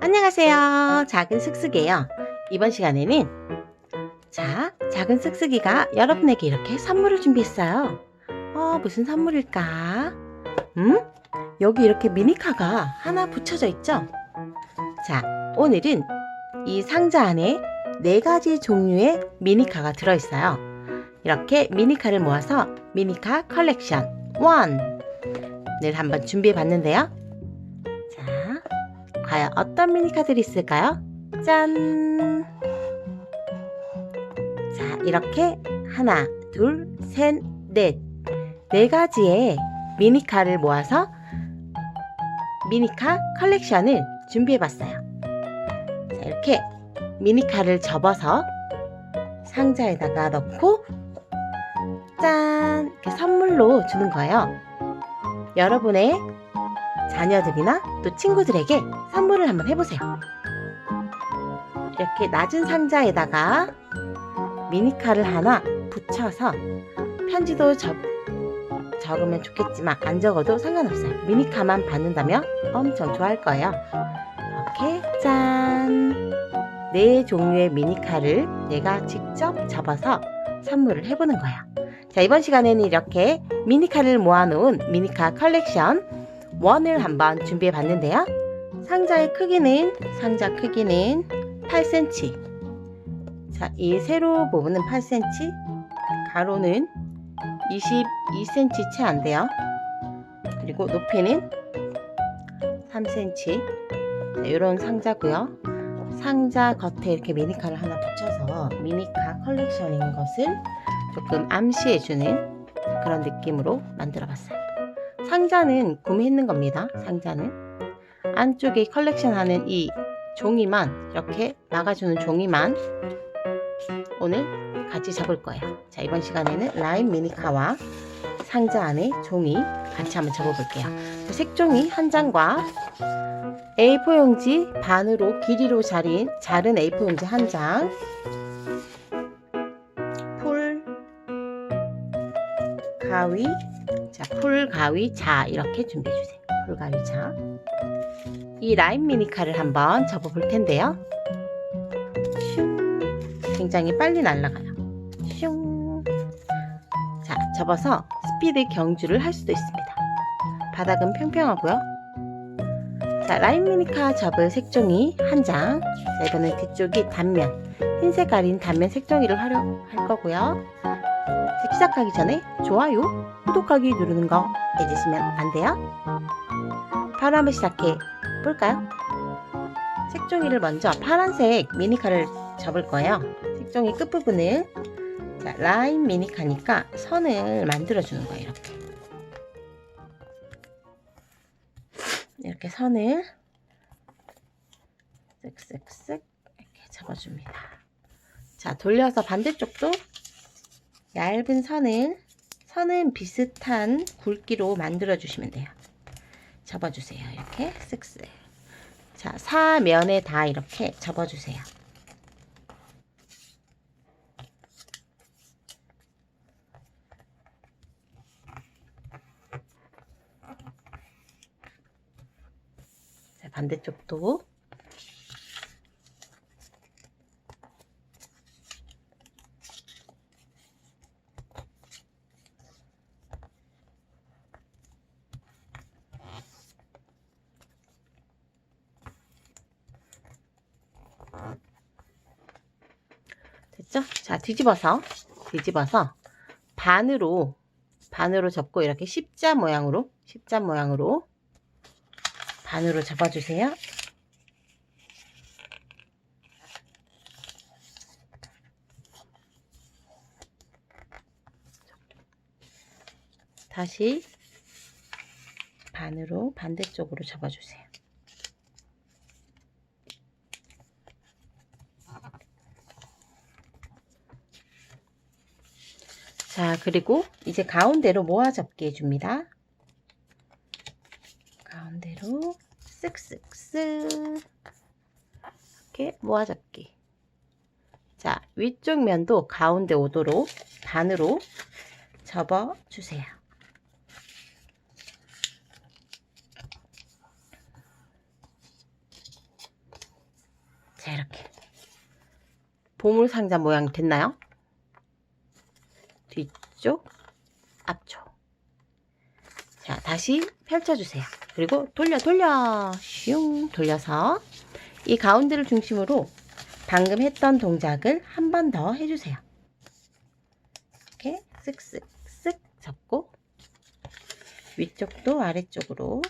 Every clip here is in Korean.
안녕하세요. 작은 슥슥이에요. 이번 시간에는 자, 작은 슥슥이가 여러분에게 이렇게 선물을 준비했어요. 어, 무슨 선물일까? 음? 여기 이렇게 미니카가 하나 붙여져 있죠? 자, 오늘은 이 상자 안에 네 가지 종류의 미니카가 들어있어요. 이렇게 미니카를 모아서 미니카 컬렉션 1을 한번 준비해 봤는데요. 자, 과연 어떤 미니카들이 있을까요? 짠! 자, 이렇게 하나, 둘, 셋, 넷. 네 가지의 미니카를 모아서 미니카 컬렉션을 준비해 봤어요. 자, 이렇게 미니카를 접어서 상자에다가 넣고 짠! 이렇게 선물로 주는 거예요. 여러분의 자녀들이나 또 친구들에게 선물을 한번 해보세요. 이렇게 낮은 상자에다가 미니카를 하나 붙여서 편지도 적, 적으면 좋겠지만 안 적어도 상관없어요. 미니카만 받는다면 엄청 좋아할 거예요. 이렇게 짠! 네 종류의 미니카를 내가 직접 접어서 선물을 해보는 거야. 자, 이번 시간에는 이렇게 미니카를 모아놓은 미니카 컬렉션 원을 한번 준비해 봤는데요. 상자의 크기는 상자 크기는 8cm. 자, 이 세로 부분은 8cm, 가로는 22cm 채 안 돼요. 그리고 높이는 3cm. 자, 이런 상자고요. 상자 겉에 이렇게 미니카를 하나 붙여서 미니카 컬렉션인 것을 조금 암시해주는 그런 느낌으로 만들어 봤어요. 상자는 구매했는 겁니다. 상자는 안쪽에 컬렉션하는 이 종이만 이렇게 나가주는 종이만 오늘 같이 접을 거예요. 자 이번 시간에는 라임 미니카와 상자 안에 종이 같이 한번 접어볼게요. 자, 색종이 한 장과 A4 용지 반으로 길이로 자린 자른 A4 용지 한 장, 풀 가위 자, 풀, 가위, 자 이렇게 준비해 주세요. 풀, 가위, 자. 이 라임 미니카를 한번 접어 볼 텐데요. 슝. 굉장히 빨리 날아가요. 슝. 자, 접어서 스피드 경주를 할 수도 있습니다. 바닥은 평평하고요. 자, 라임 미니카 접을 색종이 한 장. 자, 이거는 뒤쪽이 단면, 흰색 가린 단면 색종이를 활용할 거고요. 자, 시작하기 전에 좋아요, 구독하기 누르는 거 잊으시면 안 돼요. 바로 한번 시작해 볼까요? 색종이를 먼저 파란색 미니카를 접을 거예요. 색종이 끝부분을 자, 라인 미니카니까 선을 만들어 주는 거예요. 이렇게 이렇게 선을 쓱쓱쓱 이렇게 접어줍니다. 자 돌려서 반대쪽도 얇은 선을 선은 비슷한 굵기로 만들어 주시면 돼요. 접어주세요. 이렇게 쓱쓱. 자, 사면에 다 이렇게 접어주세요. 자, 반대쪽도 됐죠? 자, 뒤집어서, 뒤집어서 반으로, 반으로 접고 이렇게 십자 모양으로, 십자 모양으로 반으로 접어주세요. 다시 반으로 반대쪽으로 접어주세요. 자 그리고 이제 가운데로 모아 접기 해줍니다. 가운데로 쓱쓱쓱 이렇게 모아 접기. 자 위쪽 면도 가운데 오도록 반으로 접어 주세요. 자 이렇게. 보물 상자 모양이 됐나요? 뒤쪽, 앞쪽. 자, 다시 펼쳐주세요. 그리고 돌려, 돌려. 슝, 돌려서 이 가운데를 중심으로 방금 했던 동작을 한 번 더 해주세요. 이렇게 쓱쓱 쓱 접고 위쪽도 아래쪽으로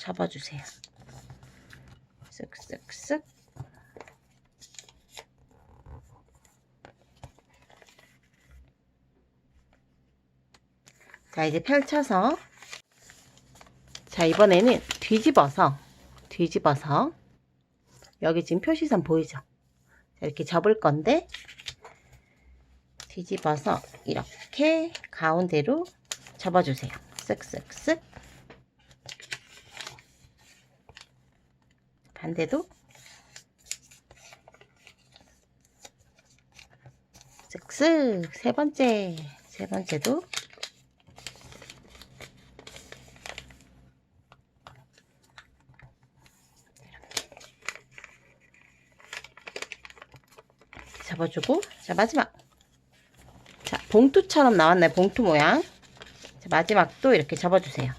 접어주세요. 쓱쓱쓱 자 이제 펼쳐서 자 이번에는 뒤집어서 뒤집어서 여기 지금 표시선 보이죠? 자, 이렇게 접을 건데 뒤집어서 이렇게 가운데로 접어주세요. 쓱쓱쓱 반대도 쓱쓱 세 번째 세 번째도 접어주고 자 마지막. 자 봉투처럼 나왔나요 봉투 모양. 자, 마지막도 이렇게 접어주세요.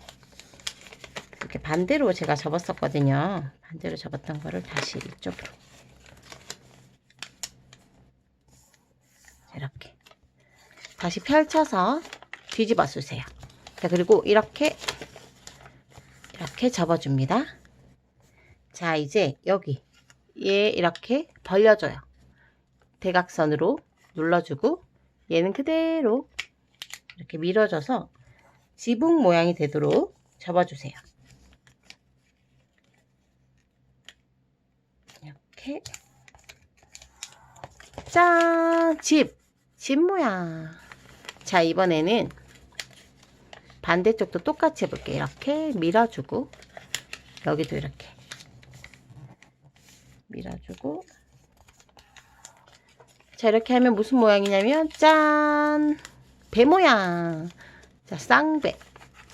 이렇게 반대로 제가 접었었거든요. 반대로 접었던 거를 다시 이쪽으로. 자, 이렇게. 다시 펼쳐서 뒤집어 주세요. 자 그리고 이렇게 이렇게 접어줍니다. 자 이제 여기 얘 이렇게 벌려줘요 대각선으로 눌러주고 얘는 그대로 이렇게 밀어줘서 지붕 모양이 되도록 접어주세요. 이렇게 짠! 집! 집 모양 자 이번에는 반대쪽도 똑같이 해볼게요. 이렇게 밀어주고 여기도 이렇게 밀어주고 자 이렇게 하면 무슨 모양이냐면 짠! 배 모양! 자 쌍배.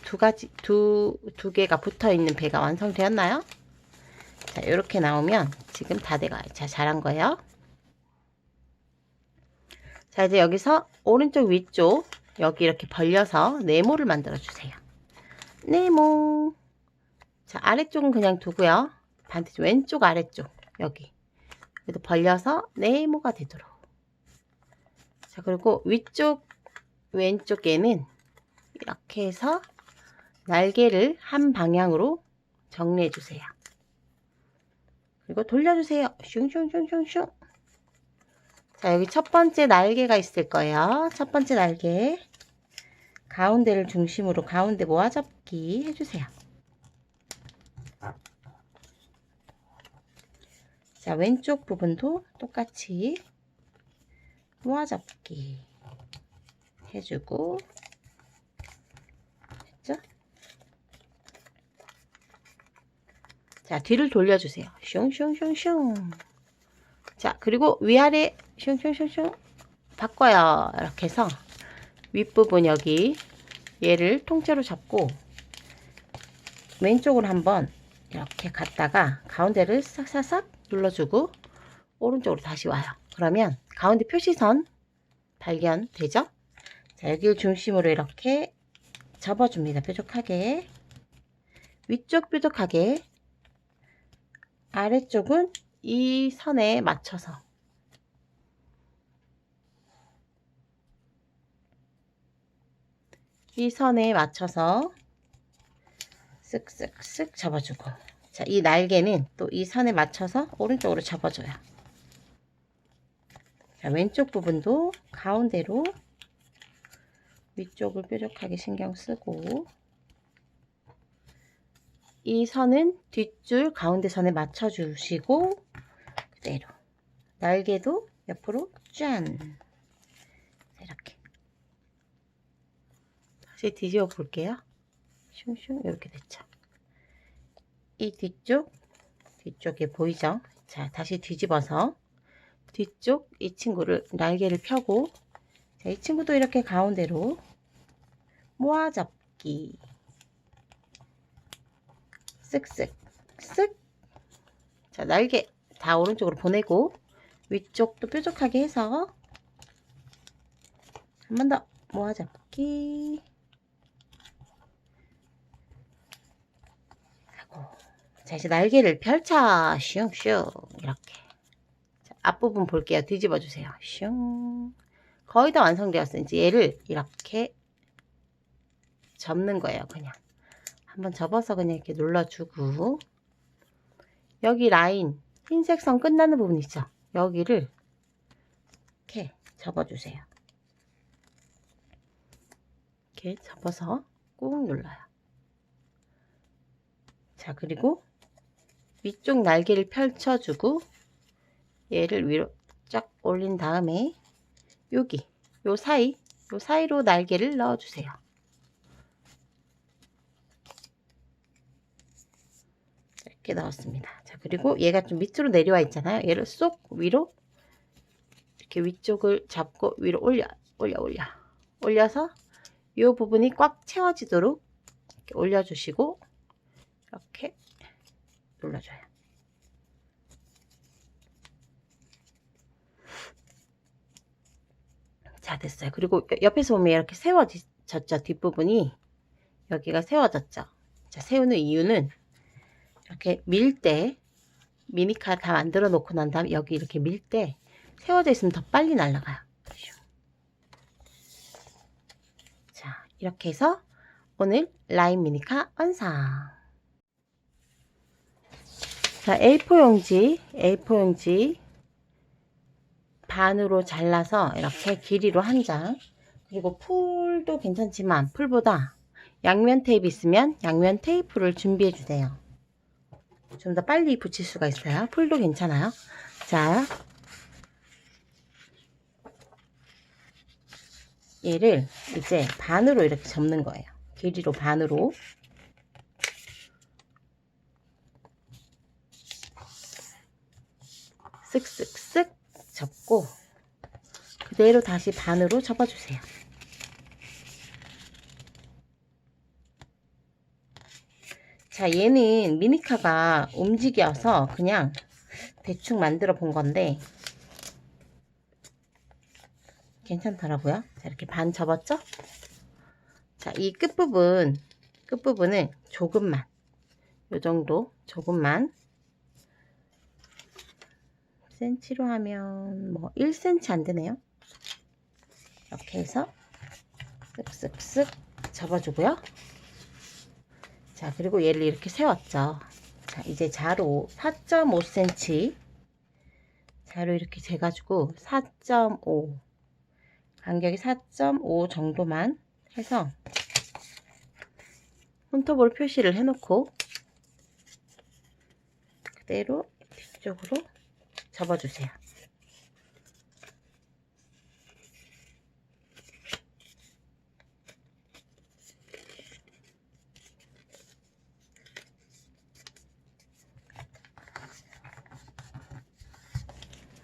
두 가지 두, 두 개가 붙어 있는 배가 완성되었나요? 자 이렇게 나오면 지금 다 돼가요 자 잘한 거예요. 자 이제 여기서 오른쪽 위쪽 여기 이렇게 벌려서 네모를 만들어 주세요. 네모. 자 아래쪽은 그냥 두고요. 반대쪽 왼쪽 아래쪽 여기. 여기도 벌려서 네모가 되도록 자, 그리고 위쪽 왼쪽에는 이렇게 해서 날개를 한 방향으로 정리해 주세요. 그리고 돌려주세요. 슝슝슝슝슝. 자, 여기 첫 번째 날개가 있을 거예요. 첫 번째 날개. 가운데를 중심으로 가운데 모아잡기 해주세요. 자, 왼쪽 부분도 똑같이 모아잡기 해주고 됐죠? 자 뒤를 돌려주세요. 슝슝슝슝. 자 그리고 위아래 슝슝슝슝 바꿔요. 이렇게 해서 윗부분 여기 얘를 통째로 잡고 왼쪽으로 한번 이렇게 갔다가 가운데를 싹싹싹 눌러주고 오른쪽으로 다시 와요. 그러면 가운데 표시선 발견되죠? 자, 여기를 중심으로 이렇게 접어줍니다. 뾰족하게. 위쪽 뾰족하게. 아래쪽은 이 선에 맞춰서. 이 선에 맞춰서 쓱쓱쓱 접어주고. 자, 이 날개는 또 이 선에 맞춰서 오른쪽으로 접어줘요. 자, 왼쪽 부분도 가운데로 위쪽을 뾰족하게 신경 쓰고 이 선은 뒷줄 가운데 선에 맞춰 주시고 그대로 날개도 옆으로 짠. 이렇게. 다시 뒤집어 볼게요. 슝슝 이렇게 됐죠. 이 뒤쪽 뒤쪽에 보이죠? 자 다시 뒤집어서 뒤쪽 이 친구를 날개를 펴고 자, 이 친구도 이렇게 가운데로 모아잡기. 쓱쓱 쓱. 자, 날개 다 오른쪽으로 보내고 위쪽도 뾰족하게 해서 한 번 더 모아잡기. 자 이제 날개를 펼쳐. 슝슝. 이렇게. 자, 앞부분 볼게요. 뒤집어 주세요. 슝. 거의 다 완성되었어요. 이제 얘를 이렇게 접는 거예요 그냥. 한번 접어서 그냥 이렇게 눌러주고. 여기 라인 흰색 선 끝나는 부분 있죠? 여기를 이렇게 접어주세요. 이렇게 접어서 꾹 눌러요. 자, 그리고 위쪽 날개를 펼쳐주고 얘를 위로 쫙 올린 다음에 여기 요 사이 요 사이로 날개를 넣어주세요. 이렇게 넣었습니다. 자, 그리고 얘가 좀 밑으로 내려와 있잖아요. 얘를 쏙 위로 이렇게 위쪽을 잡고 위로 올려 올려 올려 올려서 이 부분이 꽉 채워지도록 올려주시고 이렇게 눌러줘요. 자 됐어요. 그리고 옆에서 보면 이렇게 세워졌죠. 뒷부분이 여기가 세워졌죠. 자 세우는 이유는 이렇게 밀 때 미니카 다 만들어 놓고 난 다음에 여기 이렇게 밀 때 세워져 있으면 더 빨리 날아가요. 자, 이렇게 해서 오늘 라인 미니카 완성. 자, A4 용지, A4 용지 반으로 잘라서 이렇게 길이로 한 장. 그리고 풀도 괜찮지만 풀보다 양면 테이프 있으면 양면 테이프를 준비해 주세요. 좀 더 빨리 붙일 수가 있어요. 풀도 괜찮아요. 자, 얘를 이제 반으로 이렇게 접는 거예요. 길이로 반으로. 쓱쓱쓱 접고 그대로 다시 반으로 접어주세요. 자, 얘는 미니카가 움직여서 그냥 대충 만들어 본 건데 괜찮더라고요. 자, 이렇게 반 접었죠? 자, 이 끝부분, 끝부분은 조금만, 요 정도, 조금만, 센치로 하면 뭐 1cm 안 되네요. 이렇게 해서 쓱쓱쓱 접어주고요. 자, 그리고 얘를 이렇게 세웠죠. 자, 이제 자로 4.5cm 자로 이렇게 재가지고 4.5 간격이 4.5 정도만 해서 손톱으로 표시를 해놓고 그대로 뒤쪽으로 접어주세요.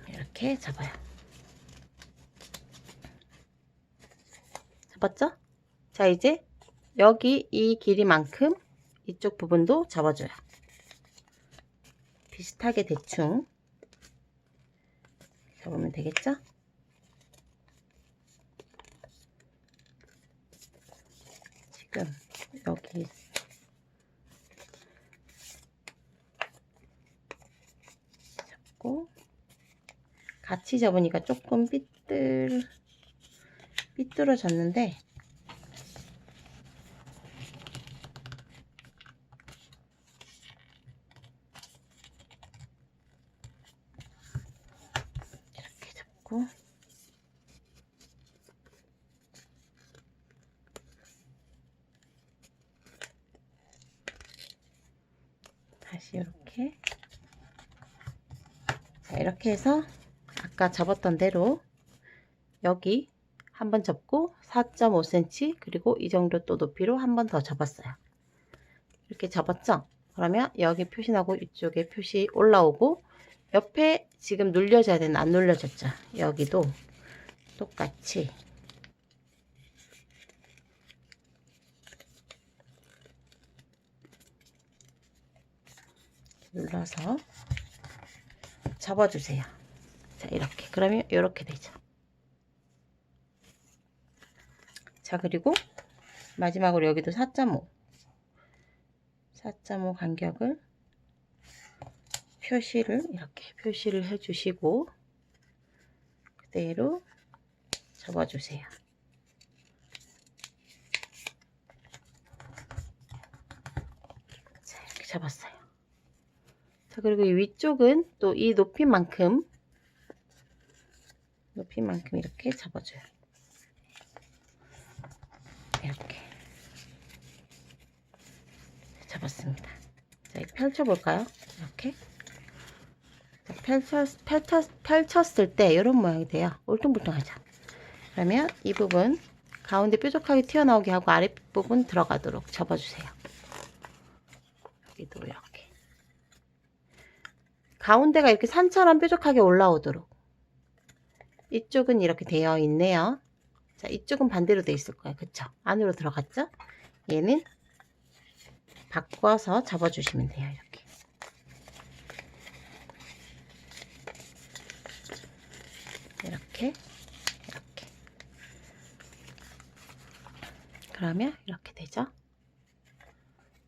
이렇게 잡아요. 잡았죠? 자, 이제 여기 이 길이만큼 이쪽 부분도 접어줘요. 비슷하게 대충 접으면 되겠죠? 지금 여기 잡고 같이 접으니까 조금 삐뚤 삐뚤어졌는데 이렇게 잡고 다시 이렇게 자 이렇게 해서 아까 접었던 대로 여기 한번 접고 4.5cm 그리고 이 정도 또 높이로 한 번 더 접었어요. 이렇게 접었죠? 그러면 여기 표시 나고 이쪽에 표시 올라오고 옆에 지금 눌려져야 되는 안 눌려졌죠? 여기도 똑같이 눌러서 접어주세요. 자, 이렇게. 그러면 이렇게 되죠. 자, 그리고 마지막으로 여기도 4.5. 4.5 간격을 표시를 이렇게 표시를 해주시고 그대로 접어주세요. 자, 이렇게 접었어요. 자, 그리고 이 위쪽은 또 이 높이만큼 높이만큼 이렇게 접어줘요. 이렇게 접었습니다. 자, 펼쳐볼까요? 이렇게 자, 펼쳤, 펼쳤, 펼쳤을 때 이런 모양이 돼요. 울퉁불퉁하죠. 그러면 이 부분 가운데 뾰족하게 튀어나오게 하고 아랫부분 들어가도록 접어주세요. 여기도 이렇게 가운데가 이렇게 산처럼 뾰족하게 올라오도록 이쪽은 이렇게 되어 있네요. 자, 이쪽은 반대로 되어 있을 거예요. 그쵸? 안으로 들어갔죠? 얘는 바꿔서 접어주시면 돼요. 이렇게. 이렇게, 이렇게. 그러면 이렇게 되죠?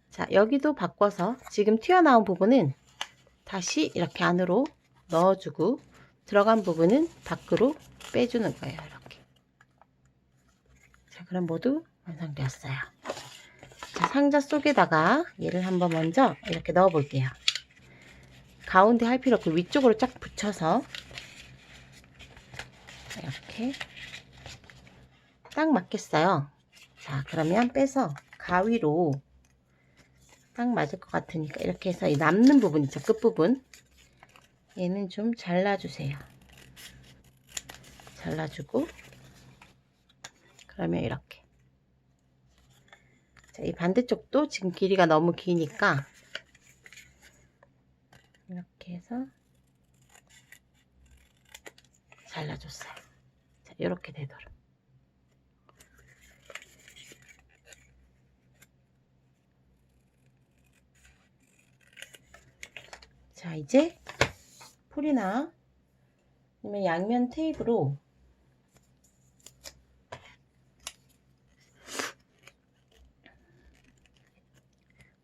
자, 여기도 바꿔서 지금 튀어나온 부분은 다시 이렇게 안으로 넣어주고 들어간 부분은 밖으로 빼주는 거예요. 이렇게. 자, 그럼 모두 완성되었어요. 자, 상자 속에다가 얘를 한번 먼저 이렇게 넣어 볼게요. 가운데 할 필요 없고 위쪽으로 쫙 붙여서 이렇게 딱 맞겠어요. 자, 그러면 빼서 가위로 딱 맞을 것 같으니까 이렇게 해서 이 남는 부분 있죠, 끝부분. 얘는 좀 잘라주세요. 잘라주고 그러면 이렇게 자, 이 반대쪽도 지금 길이가 너무 기니까 이렇게 해서 잘라줬어요. 자, 이렇게 되도록. 자, 이제 풀이나 아니면 양면 테이프로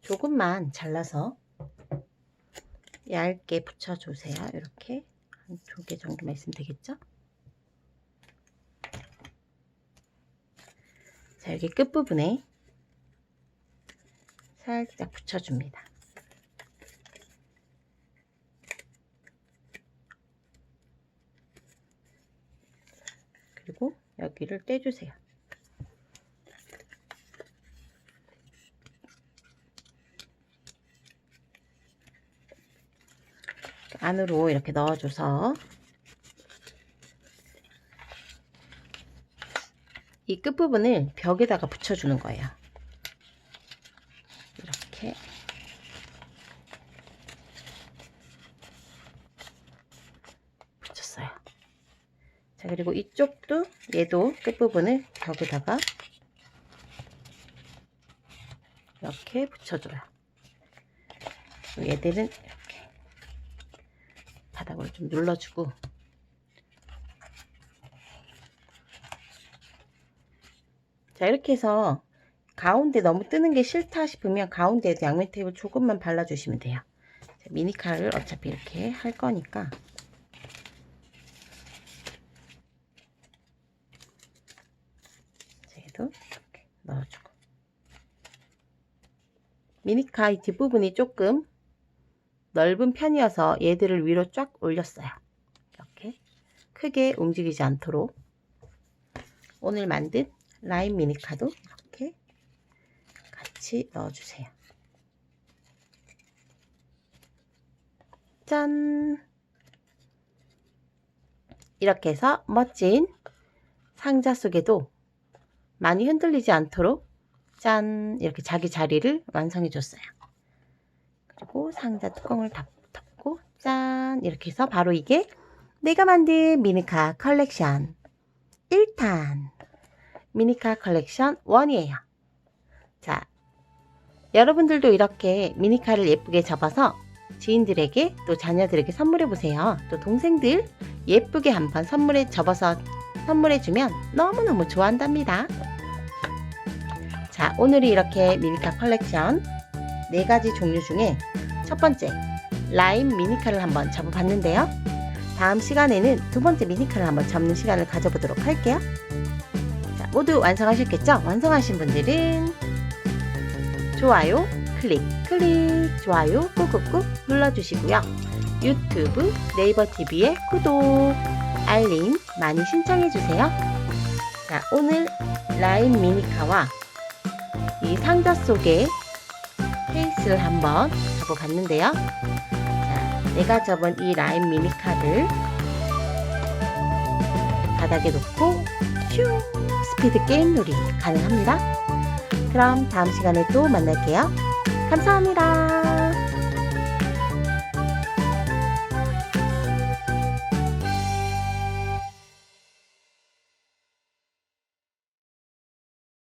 조금만 잘라서 얇게 붙여주세요. 이렇게 한 두 개 정도만 있으면 되겠죠? 자, 여기 끝부분에 살짝 붙여줍니다. 그리고 여기를 떼주세요. 안으로 이렇게 넣어줘서 이 끝부분을 벽에다가 붙여주는 거예요. 이렇게 붙였어요. 자 그리고 이쪽도 얘도 끝부분을 벽에다가 이렇게 붙여줘요. 얘들은 이렇게 바닥을 좀 눌러주고 자 이렇게 해서 가운데 너무 뜨는 게 싫다 싶으면 가운데에도 양면 테이프 조금만 발라주시면 돼요. 자, 미니칼을 어차피 이렇게 할 거니까 얘도 이렇게 넣어주고 미니카 이 뒷부분이 조금 넓은 편이어서 얘들을 위로 쫙 올렸어요. 이렇게 크게 움직이지 않도록 오늘 만든 라인 미니카도 이렇게 같이 넣어주세요. 짠! 이렇게 해서 멋진 상자 속에도 많이 흔들리지 않도록 짠! 이렇게 자기 자리를 완성해 줬어요. 그리고 상자 뚜껑을 닫- 덮고 짠! 이렇게 해서 바로 이게 내가 만든 미니카 컬렉션 1탄 미니카 컬렉션 1이에요. 자, 여러분들도 이렇게 미니카를 예쁘게 접어서 지인들에게 또 자녀들에게 선물해 보세요. 또 동생들 예쁘게 한판 선물해 접어서 선물해 주면 너무너무 좋아한답니다. 자, 오늘이 이렇게 미니카 컬렉션 네 가지 종류 중에 첫 번째 라임 미니카를 한번 접어봤는데요. 다음 시간에는 두 번째 미니카를 한번 접는 시간을 가져보도록 할게요. 자, 모두 완성하셨겠죠? 완성하신 분들은 좋아요, 클릭, 클릭, 좋아요 꾹꾹꾹 눌러주시고요. 유튜브, 네이버 TV에 구독, 알림 많이 신청해주세요. 자, 오늘 라인 미니카와 이 상자 속에 케이스를 한번 접어봤는데요. 자, 내가 접은 이 라인 미니카를 바닥에 놓고 슝 스피드 게임 놀이 가능합니다. 그럼 다음 시간에 또 만날게요. 감사합니다.